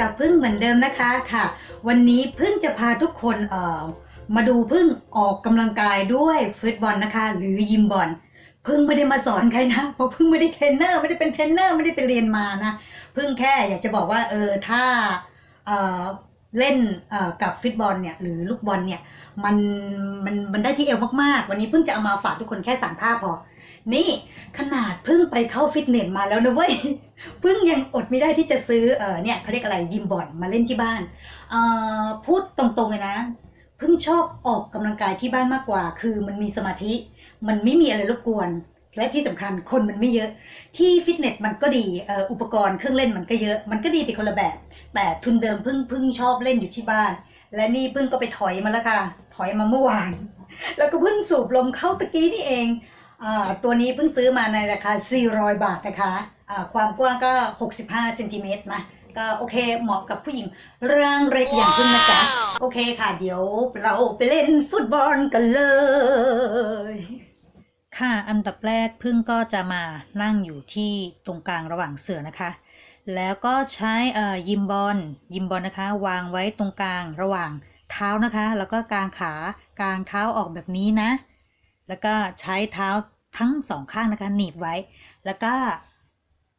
กับพึ่งเหมือนเดิมนะคะค่ะ วันนี้พึ่งจะพาทุกคนเอ่อมาดูพึ่งออกกำลังกายด้วยฟุตบอลนะคะ หรือยิมบอลพึ่งไม่ได้มาสอนใครนะเพราะพึ่งไม่ได้เทรนเนอร์ไม่ได้เป็นเทรนเนอร์ไม่ได้ไปเรียนมานะพึ่งแค่อยากจะบอกว่าเออถ้าเอ่อ เล่นกับฟุตบอลเนี่ยหรือลูกบอลเนี่ยมันมันมันได้ที่เอวมากๆ วันนี้พึ่งจะเอามาฝากทุกคนแค่สามท่าพอ นี่ขนาดพึ่งไปเข้าฟิตเนสมาแล้วนะเว้ยพึ่งยังอดไม่ได้ที่จะซื้อเออเนี่ยเขาเรียกอะไรยิมบอลมาเล่นที่บ้านเออพูดตรงๆเลยนะพึ่งชอบออกกำลังกายที่บ้านมากกว่า คือมันมีสมาธิ มันไม่มีอะไรรบกวน และที่สำคัญคนมันไม่เยอะ ที่ฟิตเนสมันก็ดีเอ่ออุปกรณ์เครื่องเล่นมันก็เยอะ มันก็ดีไปคนละแบบ แต่ทุนเดิมพึ่งพึ่งชอบเล่นอยู่ที่บ้าน และนี่พึ่งก็ไปถอยมาแล้วค่ะ ถอยมาเมื่อวาน แล้วก็เพิ่งสูบลมเข้าตะกี้นี่เองอ่าตัวนี้เพิ่งซื้อมาในราคา 400 บาทนะคะอ่าความกว้างก็ 65เซนติเมตรนะก็โอเคเหมาะกับผู้หญิงร่างเล็กอย่างพึ่งนะจ๊ะ โอเคค่ะ เดี๋ยวเราไปเล่นฟุตบอลกันเลย ค่ะอันดับแรกพึ่งก็จะมานั่งอยู่ที่ตรงกลางระหว่างเสือนะคะ แล้วก็ใช้ยิมบอลยิมบอลนะคะ วางไว้ตรงกลางระหว่างเท้านะคะ แล้วก็กลางขากลางเท้าออกแบบนี้นะ แล้วก็ใช้เท้าทั้งสองข้างนะคะหนีบไว้ แล้วก็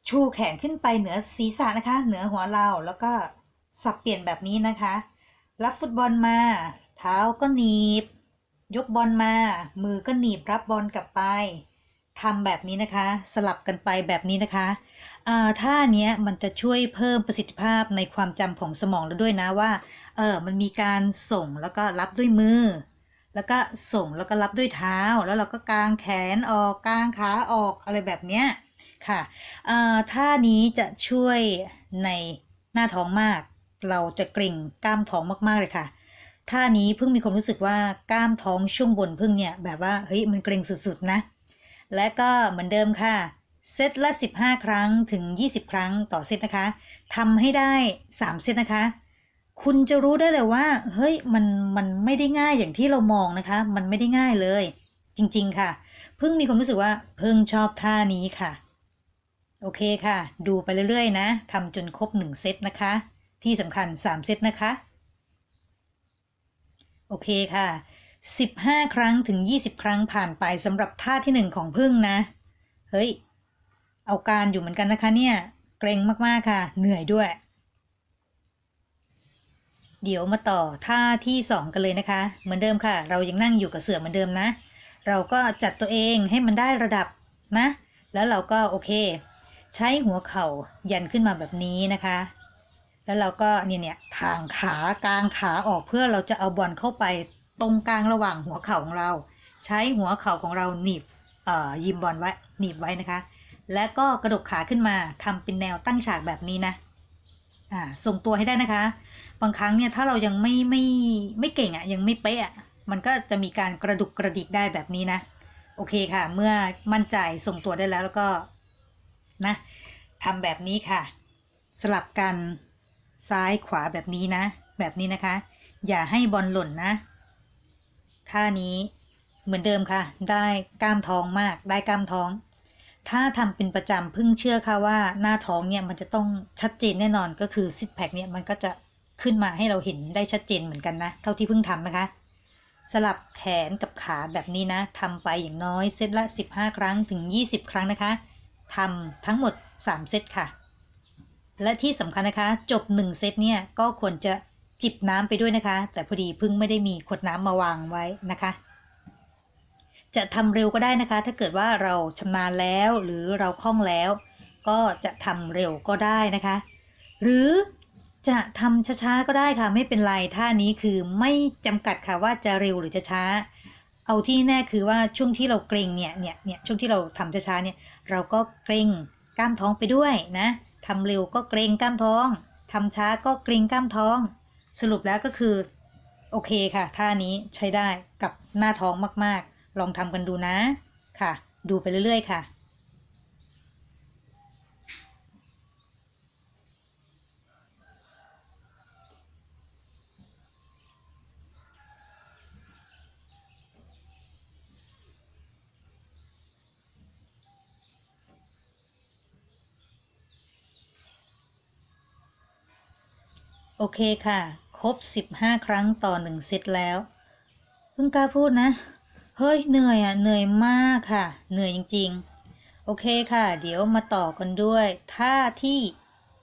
ชูแขนขึ้นไปเหนือศีรษะนะคะ เหนือหัวเราแล้วก็สับเปลี่ยนแบบนี้นะคะ รับฟุตบอลมา เท้าก็หนีบ ยกบอลมา มือก็หนีบรับบอลกลับไปทำแบบนี้นะคะ สลับกันไปแบบนี้นะคะท่าเนี้ยมันจะช่วยเพิ่มประสิทธิภาพในความจำของสมองเราด้วยนะว่า เออมันมีการส่งแล้วก็รับด้วยมือ แล้วก็ส่งแล้วก็รับด้วยเท้า แล้วเราก็กางแขนออกกางขาออกอะไรแบบเนี้ยค่ะท่านี้จะช่วยในหน้าท้องมาก เราจะเกร็งกล้ามท้องมากๆเลยค่ะ ท่านี้เพิ่งมีความรู้สึกว่ากล้ามท้องช่วงบนเพิ่งเนี่ยแบบว่าเฮ้ยมันเกร็งสุดๆนะ และก็เหมือนเดิมค่ะเซตละ 15 ครั้งถึง 20 ครั้งต่อเซตนะคะทำให้ได้ 3 เซตนะคะ คุณจะรู้ได้เลยว่า เฮ้ยมันมันไม่ได้ง่ายอย่างที่เรามองนะคะ มันไม่ได้ง่ายเลย จริงๆค่ะ เพิ่งมีความรู้สึกว่าเพิ่งชอบท่านี้ค่ะ โอเคค่ะ ดูไปเรื่อยๆนะทำจนครบ 1 เซตนะคะ ที่สำคัญ 3 เซตนะคะ โอเคค่ะ 15 ครั้งถึง 20 ครั้งผ่านไปสำหรับท่าที่ 1 ของพึ่งนะ เฮ้ย เอาการอยู่เหมือนกันนะคะเนี่ย เกรงมาก ๆ ค่ะ เหนื่อยด้วย เดี๋ยวมาต่อท่าที่ 2 กันเลยนะคะ เหมือนเดิมค่ะ เรายังนั่งอยู่กับเสือเหมือนเดิมนะ เราก็จัดตัวเองให้มันได้ระดับนะ แล้วเราก็โอเค ใช้หัวเข่ายันขึ้นมาแบบนี้นะคะ แล้วเราก็เนี่ยเนี่ยทางขากลางขาออกเพื่อเราจะเอาบอลเข้าไปตรงกลางระหว่างหัวเข่าของเรา ใช้หัวเข่าของเราหนีบเอ่อยิมบอลไว้หนีบไว้นะคะ และก็กระดกขาขึ้นมาทำเป็นแนวตั้งฉากแบบนี้นะอ่าส่งตัวให้ได้นะคะ บางครั้งเนี่ยถ้าเรายังไม่ไม่ไม่เก่งอะ่ะยังไม่เป๊ะอะ่ะมันก็จะมีการกระดุกกระดิกได้แบบนี้นะ โอเคค่ะ เมื่อมั่นใจส่งตัวได้แล้วแล้วก็นะทำแบบนี้ค่ะ สลับกัน ซ้ายขวาแบบนี้นะ แบบนี้นะคะ อย่าให้บอลหล่นนะท่านี้เหมือนเดิมค่ะ ได้กล้ามท้องมาก ได้กล้ามท้อง ถ้าทำเป็นประจำพึ่งเชื่อค่ะว่าหน้าท้องเนี่ยมันจะต้องชัดเจนแน่นอนก็คือซิทแพคเนี่ยมันก็จะขึ้นมาให้เราเห็นได้ชัดเจนเหมือนกันนะ เท่าที่เพึ่งทำนะคะ สลับแขนกับขาแบบนี้นะทำไปอย่างน้อยเซตละ 15 ครั้งถึง 20 ครั้งนะคะทำทั้งหมด 3 เซตค่ะ และที่สำคัญนะคะ จบ 1 เซตเนี่ยก็ควรจะจิบน้ำไปด้วยนะคะ แต่พอดีพึ่งไม่ได้มีขวดน้ำมาวางไว้นะคะ จะทำเร็วก็ได้นะคะ ถ้าเกิดว่าเราชำนาญแล้วหรือเราคล่องแล้ว ก็จะทำเร็วก็ได้นะคะ หรือจะทำช้าๆก็ได้ค่ะ ไม่เป็นไรท่านี้คือไม่จำกัดค่ะว่าจะเร็วหรือจะช้า เอาที่แน่คือว่าช่วงที่เราเกรงเนี่ยเนี่ยเนี่ยช่วงที่เราทำช้าๆเนี่ยเราก็เกรงกล้ามท้องไปด้วยนะ ทำเร็วก็เกรงกล้ามท้องทำช้าก็เกรงกล้ามท้อง สรุปแล้วก็คือ โอเคค่ะ ท่านี้ใช้ได้กับหน้าท้องมากๆ ลองทำกันดูนะค่ะ ดูไปเรื่อยๆ ค่ะ โอเคค่ะ ครบ 15 ครั้งต่อ 1 เซตแล้ว เพิ่งกล้าพูดนะ เฮ้ย เหนื่อยอะ เหนื่อยมากค่ะ เหนื่อยจริง ๆ โอเคค่ะ เดี๋ยวมาต่อกันด้วยท่าที่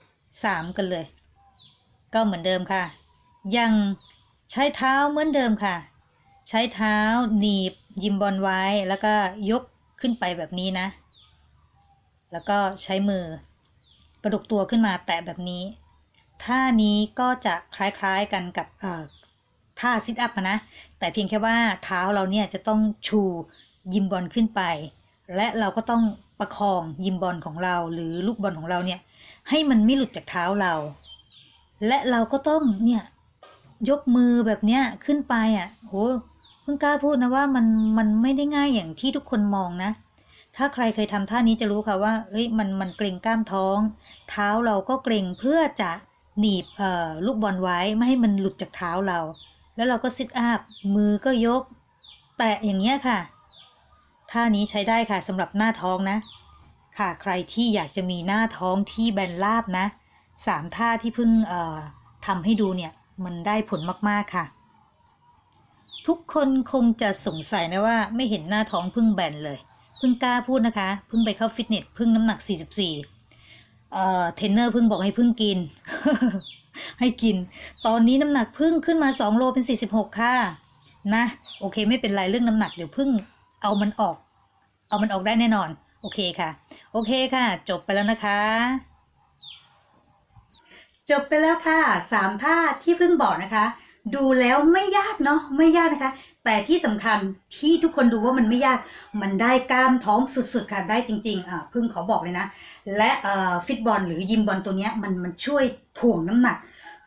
3 กันเลย ก็เหมือนเดิมค่ะ ยังใช้เท้าเหมือนเดิมค่ะ ใช้เท้าหนีบยิมบอลไว้แล้วก็ยกขึ้นไปแบบนี้นะ แล้วก็ใช้มือกระดกตัวขึ้นมาแตะแบบนี้ ท่านี้ก็จะคล้ายๆกันกับท่าซิทอัพนะ แต่เพียงแค่ว่าเท้าเราเนี่ยจะต้องชูยิมบอลขึ้นไป และเราก็ต้องประคองยิมบอลของเรา หรือลูกบอลของเราเนี่ยให้มันไม่หลุดจากเท้าเรา และเราก็ต้องเนี่ยยกมือแบบเนี้ยขึ้นไปอะโหเพิ่งกล้าพูดนะว่ามันมันไม่ได้ง่ายอย่างที่ทุกคนมองนะ ถ้าใครเคยทำท่านี้จะรู้ค่ะว่าเอ้ยมันมันเกร็งกล้ามท้อง เท้าเราก็เกร็งเพื่อจะ หนีบลูกบอลไว้ไม่ให้มันหลุดจากเท้าเรา แล้วเราก็ซิทอัพมือก็ยก แตะอย่างเงี้ยค่ะ ท่านี้ใช้ได้ค่ะสำหรับหน้าท้องนะ ค่ะใครที่อยากจะมีหน้าท้องที่แบนราบนะสามท่าที่เพิ่งทำให้ดูเนี่ยมันได้ผลมากๆค่ะ ทุกคนคงจะสงสัยนะว่าไม่เห็นหน้าท้องเพิ่งแบนเลยเพิ่งกล้าพูดนะคะเพิ่งไปเข้าฟิตเนสเพิ่งน้ำหนัก 44 เอ่อเทรนเนอร์เพิ่งบอกให้เพิ่งกิน ให้กิน ตอนนี้น้ำหนักพิ่งขึ้นมา2โลเป็น 46 ค่ะ นะ โอเค ไม่เป็นไรเรื่องน้ำหนักเดี๋ยวพิ่งเอามันออก เอามันออกได้แน่นอน โอเคค่ะ โอเคค่ะ จบไปแล้วนะคะ จบไปแล้วค่ะสามท่าที่พิ่งบอกนะคะ ดูแล้วไม่ยากเนาะไม่ยากนะคะ แต่ที่สำคัญที่ทุกคนดูว่ามันไม่ยาก มันได้กล้ามท้องสุดๆค่ะได้จริงๆอ่าพิ่งขอบอกเลยนะ และเอ่อฟิตบอลหรือยิมบอลตัวเนี้ยมันมันช่วยถ่วงน้ำหนัก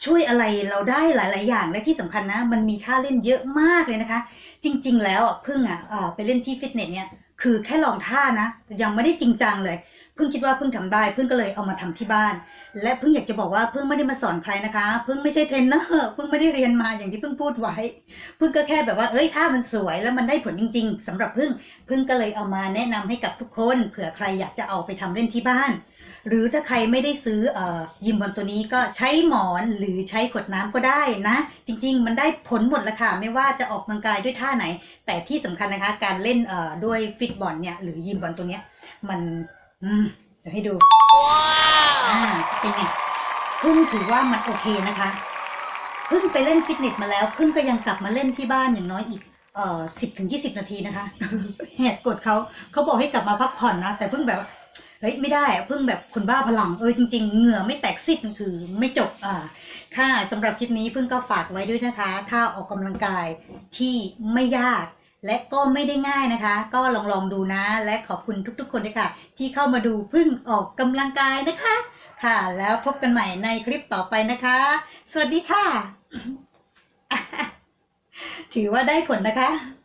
ช่วยอะไรเราได้หลาย ๆ อย่างและที่สำคัญนะ มันมีท่าเล่นเยอะมากเลยนะคะ จริง ๆ แล้วอะพิ่งอะไปเล่นที่ฟิตเนสเนี่ยคือแค่ลองท่านะ ยังไม่ได้จริงจังเลยพิ่งคิดว่าเพิ่งทำได้เพิ่งก็เลยเอามาทำที่บ้าน และเพิ่งอยากจะบอกว่าเพิ่งไม่ได้มาสอนใครนะคะเพิ่งไม่ใช่เทรนเนอร์เพิ่งไม่ได้เรียนมาอย่างที่เพิ่งพูดไว้เพิ่งก็แค่แบบว่าเอ้ยท่ามันสวยแล้วมันได้ผลจริง ๆสำหรับเพิ่งเพิ่งก็เลยเอามาแนะนำให้กับทุกคนเผื่อใครอยากจะเอาไปทำเล่นที่บ้าน หรือถ้าใครไม่ได้ซื้ออยิมบอลตัวนี้ก็ใช้หมอนหรือใช้ขวดน้ำก็ได้นะ จริง ๆ มันได้ผลหมดละค่ะไม่ว่าจะออกกำลังกายด้วยท่าไหน แต่ที่สำคัญนะคะการเล่นด้วยฟิตบอลเนี่ยหรือยิมบอลตัวเนี้ยมัน อืมเดี๋ยวให้ดูอ่าเป็นไงพึ่งถือว่ามันโอเคนะคะพึ่งไปเล่นฟิตเนสมาแล้วพึ่งก็ยังกลับมาเล่นที่บ้านอย่างน้อยอีกเอ่อสิบถึงยี่สิบนาทีนะคะแหกกฎเขาเขาบอกให้กลับมาพักผ่อนนะ แต่พึ่งแบบว่าเฮ้ยไม่ได้อะพึ่งแบบคนบ้าพลังเออจริง ๆ เหงื่อไม่แตกซิดมันคือไม่จบอ่าค่ะสำหรับคลิปนี้พึ่งก็ฝากไว้ด้วยนะคะ ถ้าออกกำลังกายที่ไม่ยาก และก็ไม่ได้ง่ายนะคะ ก็ลองลองดูนะ และขอบคุณทุกๆ คนด้วยค่ะ ที่เข้ามาดูพึ่งออกกำลังกายนะคะ ค่ะ แล้วพบกันใหม่ในคลิปต่อไปนะคะ สวัสดีค่ะ ถือว่าได้ผลนะคะ